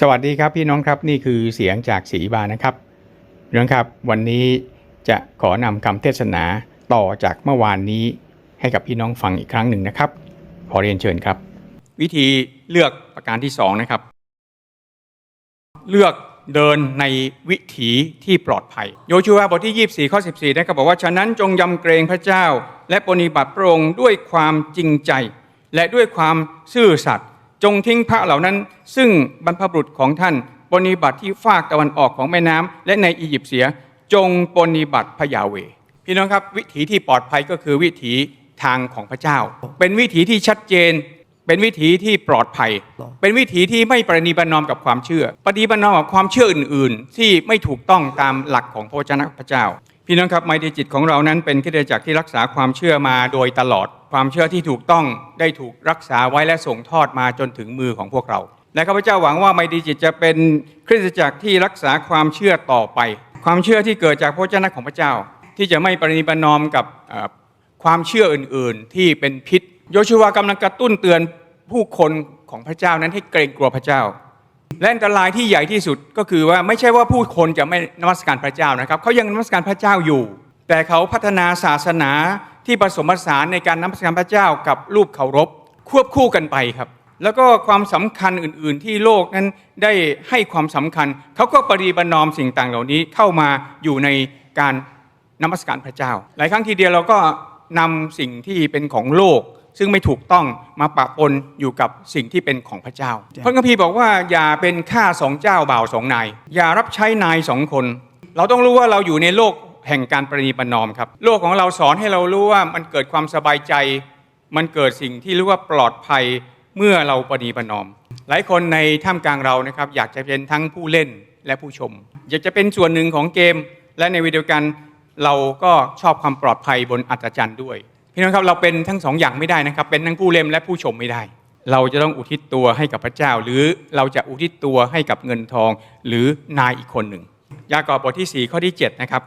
สวัสดีครับพี่น้องครับนี่คือเสียงจากศรีบานะครับพี่น้องครับวันนี้จะขอนำคำเทศนาต่อจากเมื่อวานนี้ให้กับพี่น้องฟังอีกครั้งหนึ่งนะครับ ขอเรียนเชิญครับ วิธีเลือกประการที่สองนะครับ เลือกเดินในวิถีที่ปลอดภัย โยชูวาบทที่ 24 ข้อ 14นะครับบอกว่าฉะนั้นจงยำเกรงพระเจ้า และปฏิบัติพระองค์ด้วยความจริงใจ และด้วยความซื่อสัตย์ จงทิ้งพระเหล่านั้น ซึ่งบรรพบุรุษของท่านปฏิบัติที่ฟากตะวันออกของแม่น้ำและในอียิปต์เสียจงปฏิบัติพยาเว พี่น้องครับวิถีที่ปลอดภัยก็คือวิถีทางของพระเจ้า เป็นวิถีที่ชัดเจน เป็นวิถีที่ปลอดภัย เป็นวิถีที่ไม่ประนีประนอมกับความเชื่อประนีประนอมกับความเชื่ออื่น ๆ ที่ไม่ถูกต้องตามหลักของพระวจนะพระเจ้า พี่น้องครับไมตรีจิตของเรานั้นเป็นคริสตจักรที่รักษาความเชื่อมาโดยตลอด ความเชื่อที่ถูกต้องได้ถูกรักษาไว้และส่งทอดมาจนถึงมือของพวกเรา และข้าพเจ้าหวังว่าไมตรีจิตจะเป็นคริสตจักรที่รักษาความเชื่อต่อไป ความเชื่อที่เกิดจากพระวจนะของพระเจ้า ที่จะไม่ประนีประนอมกับความเชื่ออื่นๆ ที่เป็นพิษ โยชูวากำลังกระตุ้นเตือนผู้คนของพระเจ้านั้นให้เกรงกลัวพระเจ้า และอันตรายที่ใหญ่ที่สุดก็คือว่าไม่ใช่ว่าผู้คนจะไม่นมัสการพระเจ้านะครับเขายังนมัสการพระเจ้าอยู่ แต่เขาพัฒนาศาสนา ที่ผสมผสานในการนมัสการพระเจ้ากับรูปเคารพควบคู่กันไปครับ แล้วก็ความสำคัญอื่น ๆ ที่โลกนั้นได้ให้ความสำคัญเขาก็ปรีประนอมสิ่งต่างเหล่านี้เข้ามาอยู่ในการนมัสการพระเจ้า หลายครั้งทีเดียวเราก็นำสิ่งที่เป็นของโลก ซึ่งไม่ถูกต้องมาปะปนอยู่กับสิ่งที่เป็นของพระเจ้า พระคัมภีร์บอกว่าอย่าเป็นข้าสองเจ้าบ่าวสองนาย อย่ารับใช้นายสองคน เราต้องรู้ว่าเราอยู่ในโลก แห่งการประนีประนอมครับ โลกของเราสอนให้เรารู้ว่ามันเกิดความสบายใจ มันเกิดสิ่งที่เรียกว่าปลอดภัยเมื่อเราประนีประนอม หลายคนในท่ามกลางเรานะครับอยากจะเป็นทั้งผู้เล่นและผู้ชม อยากจะเป็นส่วนหนึ่งของเกม และในวลาเดียวกันเราก็ชอบความปลอดภัยบนอัศจรรย์ด้วยพี่น้องครับเราเป็นทั้งสองอย่างไม่ได้นะครับ เป็นทั้งผู้เล่นและผู้ชมไม่ได้ เราจะต้องอุทิศตัวให้กับพระเจ้า หรือเราจะอุทิศตัวให้กับเงินทอง หรือนายอีกคนหนึ่งยากอบบทที่ 4 ข้อที่7นะครับ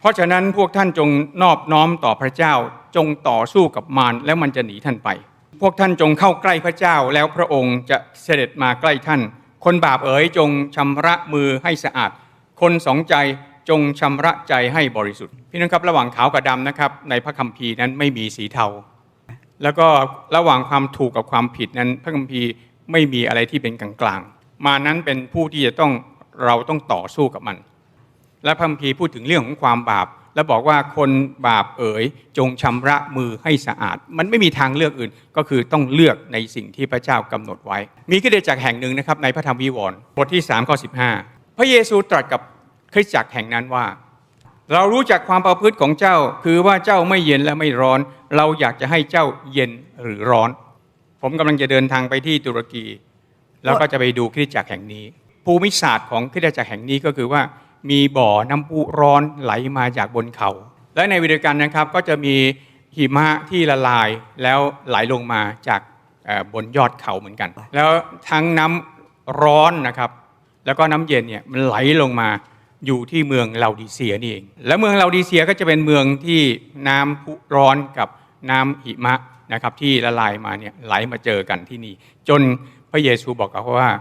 เพราะฉะนั้นพวกท่านจงนอบน้อมต่อพระเจ้าจงต่อสู้กับมารแล้วมันจะหนีท่านไป พวกท่านจงเข้าใกล้พระเจ้าแล้วพระองค์จะเสด็จมาใกล้ท่าน คนบาปเอ๋ยจงชำระมือให้สะอาด คนสองใจจงชำระใจให้บริสุทธิ์ พี่น้องครับระหว่างขาวกับดำนะครับ ในพระคัมภีร์นั้นไม่มีสีเทา แล้วก็ระหว่างความถูกกับความผิดนั้นพระคัมภีร์ไม่มีอะไรที่เป็นกลางๆมานั้นเป็นผู้ที่จะต้องเราต้องต่อสู้กับมัน และพระคัมภีร์พูดถึงเรื่องของความบาป แล้วบอกว่าคนบาปเอ๋ยจงชำระมือให้สะอาด มันไม่มีทางเลือกอื่น ก็คือต้องเลือกในสิ่งที่พระเจ้ากำหนดไว้ มีคริสตจักรแห่งหนึ่งนะครับในพระธรรมวิวรณ์บทที่3ข้อ15 พระเยซูตรัสกับคริสตจักรแห่งนั้นว่า เรารู้จักความประพฤติของเจ้า คือว่าเจ้าไม่เย็นและไม่ร้อน เราอยากจะให้เจ้าเย็นหรือร้อน ผมกำลังจะเดินทางไปที่ตุรกี แล้วก็จะไปดูคริสตจักรแห่งนี้ ภูมิศาสตร์ของคริสตจักรแห่งนี้ก็คือว่า มีบ่อน้ำพุร้อนไหลมาจากบนเขา และในวิดีโอกันนะครับก็จะมีหิมะที่ละลายแล้วไหลลงมาจากบนยอดเขาเหมือนกัน แล้วทั้งน้ำร้อนนะครับแล้วก็น้ำเย็นเนี่ยมันไหลลงมาอยู่ที่เมืองลาดิเซียนี่เอง แล้วเมืองลาดิเซียก็จะเป็นเมืองที่น้ำพุร้อนกับน้ำหิมะนะครับที่ละลายมาเนี่ยไหลมาเจอกันที่นี่ จนพระเยซูบอกกับเขาว่า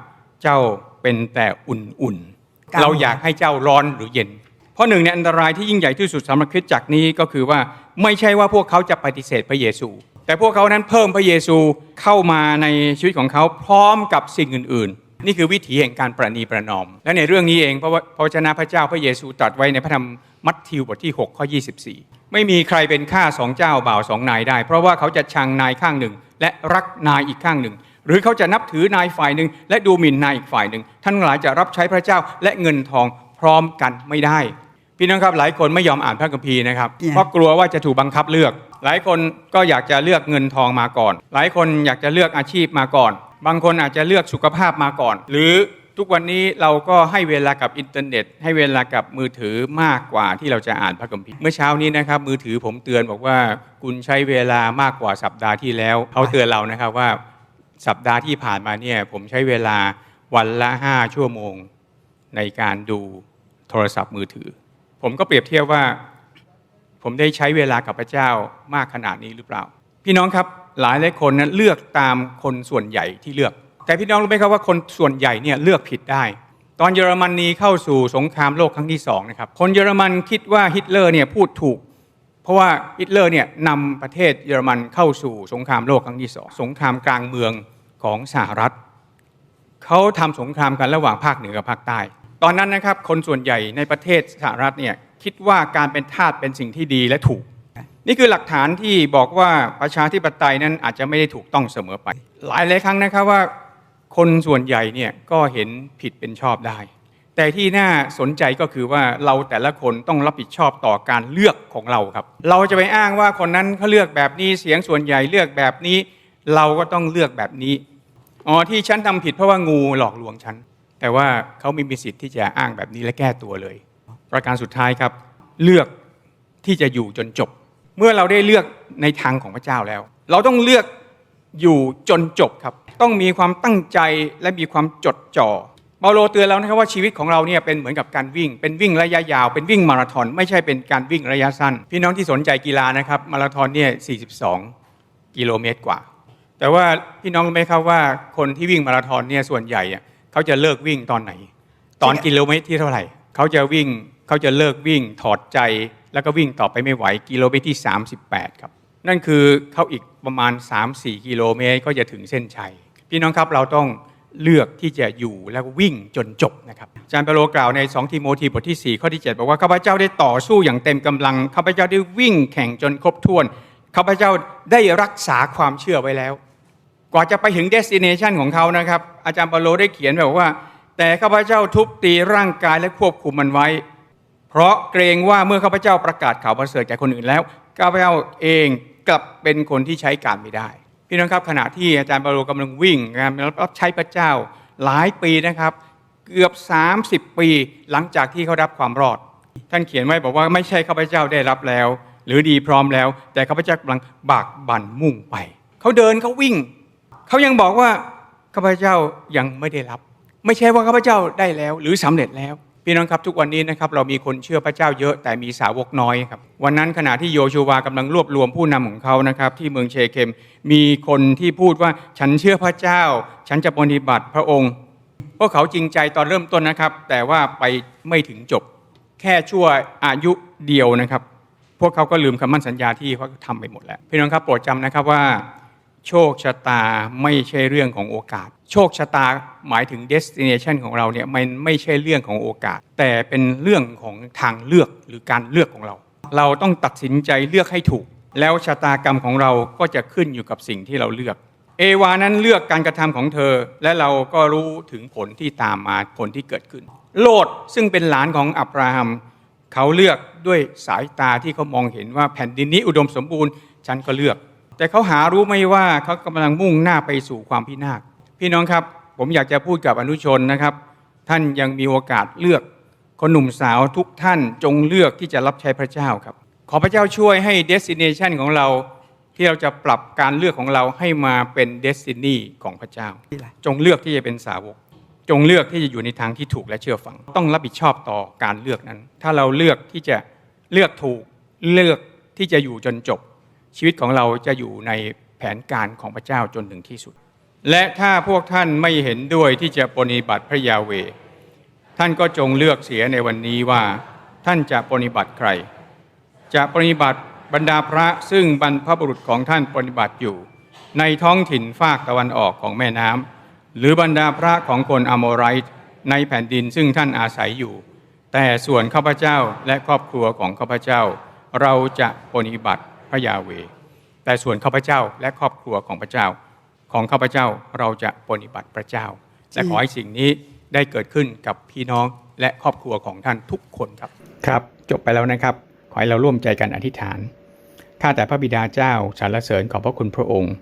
เจ้าเป็นแต่อุ่นๆ เราอยากให้เจ้าร้อนหรือเย็น เพราะหนึ่งในอันตรายที่ยิ่งใหญ่ที่สุดสำหรับคริสตจักรนี้ก็คือว่าไม่ใช่ว่าพวกเขาจะปฏิเสธพระเยซู แต่พวกเขานั้นเพิ่มพระเยซูเข้ามาในชีวิตของเขาพร้อมกับสิ่งอื่นๆ นี่คือวิถีแห่งการประนีประนอม และในเรื่องนี้เองเพราะว่าพระวจนะพระเจ้าพระเยซูตรัสไว้ในพระธรรมมัทธิวบทที่ 6 ข้อ 24 ไม่มีใครเป็นข้าสองเจ้าบ่าวสองนายได้ เพราะว่าเขาจะชังนายข้างหนึ่ง และรักนายอีกข้างหนึ่ง หรือเขาจะนับถือนายฝ่ายหนึ่งและดูหมิ่นนายอีกฝ่ายหนึ่ง ท่านทั้งหลายจะรับใช้พระเจ้าและเงินทองพร้อมกันไม่ได้ พี่น้องครับหลายคนไม่ยอมอ่านพระคัมภีร์นะครับเนี่ยเพราะกลัวว่าจะถูกบังคับเลือก หลายคนก็อยากจะเลือกเงินทองมาก่อน หลายคนอยากจะเลือกอาชีพมาก่อน บางคนอาจจะเลือกสุขภาพมาก่อน หรือทุกวันนี้เราก็ให้เวลากับอินเทอร์เน็ต ให้เวลากับมือถือมากกว่าที่เราจะอ่านพระคัมภีร์เมื่อเช้านี้นะครับ มือถือผมเตือนบอกว่าคุณใช้เวลามากกว่าสัปดาห์ที่แล้วเขาเตือนเรานะครับว่า สัปดาห์ที่ผ่านมาเนี่ยผมใช้เวลาวันละ 5 ชั่วโมงในการดูโทรศัพท์มือถือ ผมก็เปรียบเทียบว่า ผมได้ใช้เวลากับพระเจ้ามากขนาดนี้หรือเปล่า พี่น้องครับหลายหลายคนนั้นเลือกตามคนส่วนใหญ่ที่เลือก แต่พี่น้องรู้ไหมครับว่าคนส่วนใหญ่เนี่ยเลือกผิดได้ ตอนเยอรมนีเข้าสู่สงครามโลกครั้งที่สองนะครับคนเยอรมันคิดว่าฮิตเลอร์เนี่ยพูดถูก เพราะว่าฮิตเลอร์เนี่ยนำประเทศเยอรมันเข้าสู่สงครามโลกครั้งที่สองสงครามกลางเมืองของสหรัฐเขาทำสงครามกันระหว่างภาคเหนือกับภาคใต้ ตอนนั้นนะครับคนส่วนใหญ่ในประเทศสหรัฐเนี่ยคิดว่าการเป็นทาสเป็นสิ่งที่ดีและถูก นี่คือหลักฐานที่บอกว่าประชาธิปไตยนั้นอาจจะไม่ได้ถูกต้องเสมอไป หลายหลายครั้งนะครับว่า คนส่วนใหญ่เนี่ยก็เห็นผิดเป็นชอบได้ แต่ที่น่าสนใจก็คือว่าเราแต่ละคนต้องรับผิดชอบต่อการเลือกของเราครับ เราจะไปอ้างว่าคนนั้นเขาเลือกแบบนี้เสียงส่วนใหญ่เลือกแบบนี้ เราก็ต้องเลือกแบบนี้อ๋อที่ฉันทำผิดเพราะว่างูหลอกลวงฉันแต่ว่าเขาไม่มีสิทธิ์ที่จะอ้างแบบนี้และแก้ตัวเลย ประการสุดท้ายครับ เลือกที่จะอยู่จนจบ เมื่อเราได้เลือกในทางของพระเจ้าแล้ว เราต้องเลือกอยู่จนจบครับ ต้องมีความตั้งใจและมีความจดจ่อ เปาโลเตือนแล้วนะครับว่าชีวิตของเราเนี่ยเป็นเหมือนกับการวิ่ง เป็นวิ่งระยะยาวเป็นวิ่งมาราธอนไม่ใช่เป็นการวิ่งระยะสั้น พี่น้องที่สนใจกีฬานะครับมาราธอนเนี่ย42 กิโลเมตรกว่า แต่ว่าพี่น้องรู้ไหมครับว่าคนที่วิ่งมาราธอนเนี่ยส่วนใหญ่เขาจะเลิกวิ่งตอนไหน ตอนกิโลเมตรที่เท่าไหร่เขาจะวิ่งเขาจะเลิกวิ่งถอดใจ แล้วก็วิ่งต่อไปไม่ไหวกิโลเมตรที่ 38 ครับ นั่นคือเขาอีกประมาณ 3-4 กิโลเมตรก็จะถึงเส้นชัยพี่น้องครับเราต้อง เลือกที่จะอยู่แล้ววิ่งจนจบนะครับอาจารย์เปโลกล่าวใน 2 ทีโมธีบทที่ 4 ข้อที่ 7 บอกว่าข้าพเจ้าได้ต่อสู้อย่างเต็มกำลังข้าพเจ้าได้วิ่งแข่งจนครบถ้วนข้าพเจ้าได้รักษาความเชื่อไว้แล้ว กว่าจะไปถึงเดสติเนชันของเขานะครับ อาจารย์เปโลได้เขียนแบบว่า แต่ข้าพเจ้าทุบตีร่างกายและควบคุมมันไว้ เพราะเกรงว่าเมื่อข้าพเจ้าประกาศข่าวประเสริฐแก่คนอื่นแล้วข้าพเจ้าเองกลับเป็นคนที่ใช้การไม่ได้ พี่น้องครับขณะที่อาจารย์เปาโลกำลังวิ่งงานรับใช้พระเจ้าหลายปีนะครับ เกือบ 30 ปีหลังจากที่เขารับความรอด ท่านเขียนไว้บอกว่าไม่ใช่ข้าพเจ้าได้รับแล้ว หรือดีพร้อมแล้ว แต่ข้าพเจ้ากำลังบากบั่นมุ่งไปเขาเดินเขาวิ่งเขายังบอกว่าข้าพเจ้ายังไม่ได้รับ ไม่ใช่ว่าข้าพเจ้าได้แล้ว หรือสำเร็จแล้ว พี่น้องครับทุกวันนี้นะครับเรามีคนเชื่อพระเจ้าเยอะแต่มีสาวกน้อยครับวันนั้นขณะที่โยชูวากำลังรวบรวมผู้นำของเขานะครับที่เมืองเชเคม มีคนที่พูดว่าฉันเชื่อพระเจ้า ฉันจะปฏิบัติพระองค์ พวกเขาจริงใจตอนเริ่มต้นนะครับ แต่ว่าไปไม่ถึงจบ แค่ชั่วอายุเดียวนะครับ พวกเขาก็ลืมคำมั่นสัญญาที่เขาทำไปหมดแล้วพี่น้องครับโปรดจำนะครับว่า โชคชะตาไม่ใช่เรื่องของโอกาส โชคชะตาหมายถึง destination ของเราเนี่ยมันไม่ใช่เรื่องของโอกาส แต่เป็นเรื่องของทางเลือกหรือการเลือกของเรา เราต้องตัดสินใจเลือกให้ถูก แล้วชะตากรรมของเราก็จะขึ้นอยู่กับสิ่งที่เราเลือก เอวานั้นเลือกการกระทำของเธอ และเราก็รู้ถึงผลที่ตามมาผลที่เกิดขึ้น โลดซึ่งเป็นหลานของอับราฮัมเขาเลือกด้วยสายตาที่เขามองเห็นว่าแผ่นดินนี้อุดมสมบูรณ์ฉันก็เลือก แต่เขาหารู้ไหมว่าเขากำลังมุ่งหน้าไปสู่ความพินาศพี่น้องครับ ผมอยากจะพูดกับอนุชนนะครับ ท่านยังมีโอกาสเลือกคนหนุ่มสาวทุกท่านจงเลือกที่จะรับใช้พระเจ้าครับ ขอพระเจ้าช่วยให้ destination ของเราที่เราจะปรับการเลือกของเราให้มาเป็น destiny ของพระเจ้า จงเลือกที่จะเป็นสาวก จงเลือกที่จะอยู่ในทางที่ถูกและเชื่อฟัง ต้องรับผิดชอบต่อการเลือกนั้น ถ้าเราเลือกที่จะเลือกถูกเลือกที่จะอยู่จนจบ ชีวิตของเราจะอยู่ในแผนการของพระเจ้าจนถึงที่สุด และถ้าพวกท่านไม่เห็นด้วยที่จะปฏิบัติพระยาเว ท่านก็จงเลือกเสียในวันนี้ว่า ท่านจะปฏิบัติใคร จะปฏิบัติบรรดาพระซึ่งบรรพบุรุษของท่านปฏิบัติอยู่ ในท้องถิ่นภาคตะวันออกของแม่น้ำหรือบรรดาพระของคนอโมไรต์ในแผ่นดินซึ่งท่านอาศัยอยู่ แต่ส่วนข้าพเจ้าและครอบครัวของข้าพเจ้า เราจะปฏิบัติ พระยาเว แต่ส่วนข้าพเจ้าและครอบครัวของพระเจ้า ของข้าพเจ้าเราจะปฏิบัติพระเจ้าและขอให้สิ่งนี้ได้เกิดขึ้นกับพี่น้องและครอบครัวของท่านทุกคนครับ ครับ จบไปแล้วนะครับ ขอให้เราร่วมใจกันอธิษฐาน ข้าแต่พระบิดาเจ้าสรรเสริญขอบพระคุณพระองค์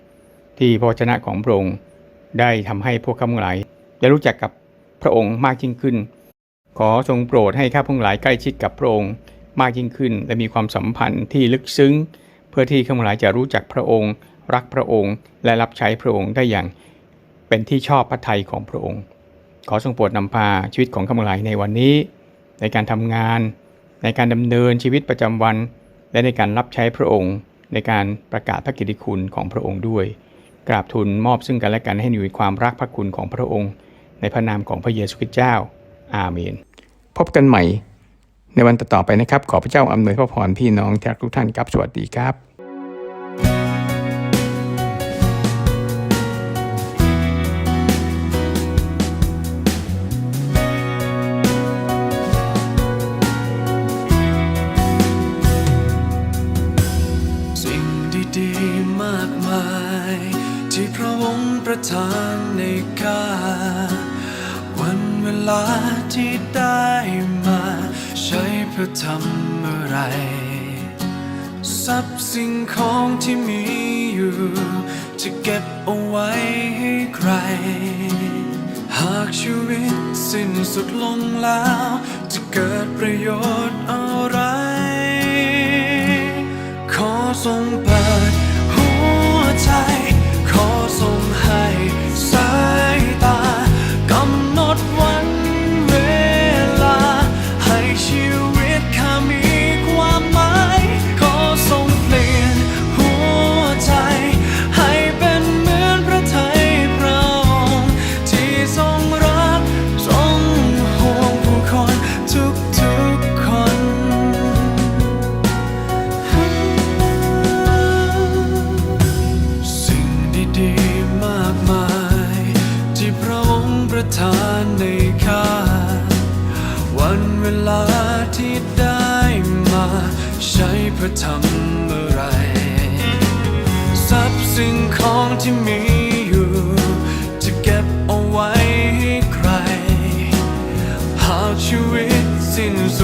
ที่พระวจนะของพระองค์ได้ทำให้พวกข้าพงหลายได้รู้จักกับพระองค์มากยิ่งขึ้น ขอทรงโปรดให้ข้าพงหลายใกล้ชิดกับพระองค์มากยิ่งขึ้น และมีความสัมพันธ์ที่ลึกซึ้ง พื่อที่ข้าพเจ้าจะรู้จักพระองค์ รักพระองค์ และรับใช้พระองค์ได้อย่างเป็นที่ชอบพระทัยของพระองค์ ขอทรงโปรดนำพาชีวิตของข้าพเจ้าในวันนี้ ในการทำงาน ในการดำเนินชีวิตประจำวัน และในการรับใช้พระองค์ ในการประกาศพระกิตติคุณของพระองค์ด้วย กราบทูลมอบซึ่งกันและกันให้อยู่ยความรักพระคุณของพระองค์ ในพระนามของพระเยซูคริสต์เจ้า อาเมน พบกันใหม่ ในวันต่อไปนะครับ ขอพระเจ้าอำนวยพระพรพี่น้องทุกท่านครับสวัสดีครับำอะไร ทรัพย์สิ่งของที่มีอยู่ จะเก็บเอาไว้ให้ใคร หากชีวิตสิ้นสุดลงแล้ว จะเกิดประโยชน์อะไร ขอทรงเปิดหัวใจ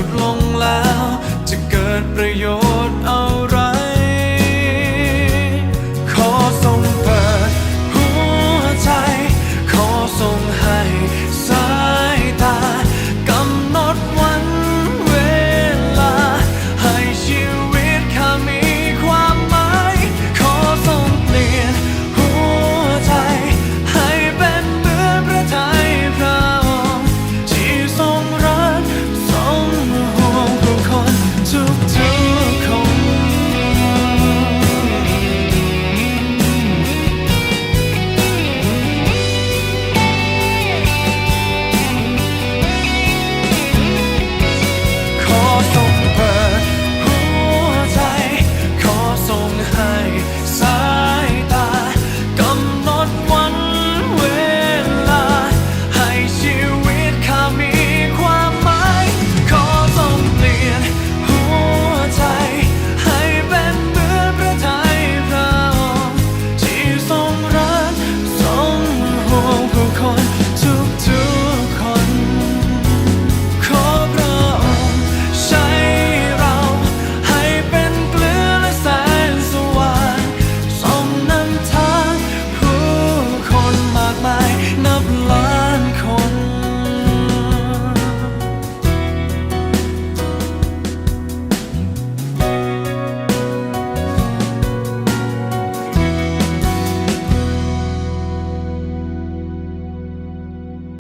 สุดลงแล้ว จะเกิดประโยชน์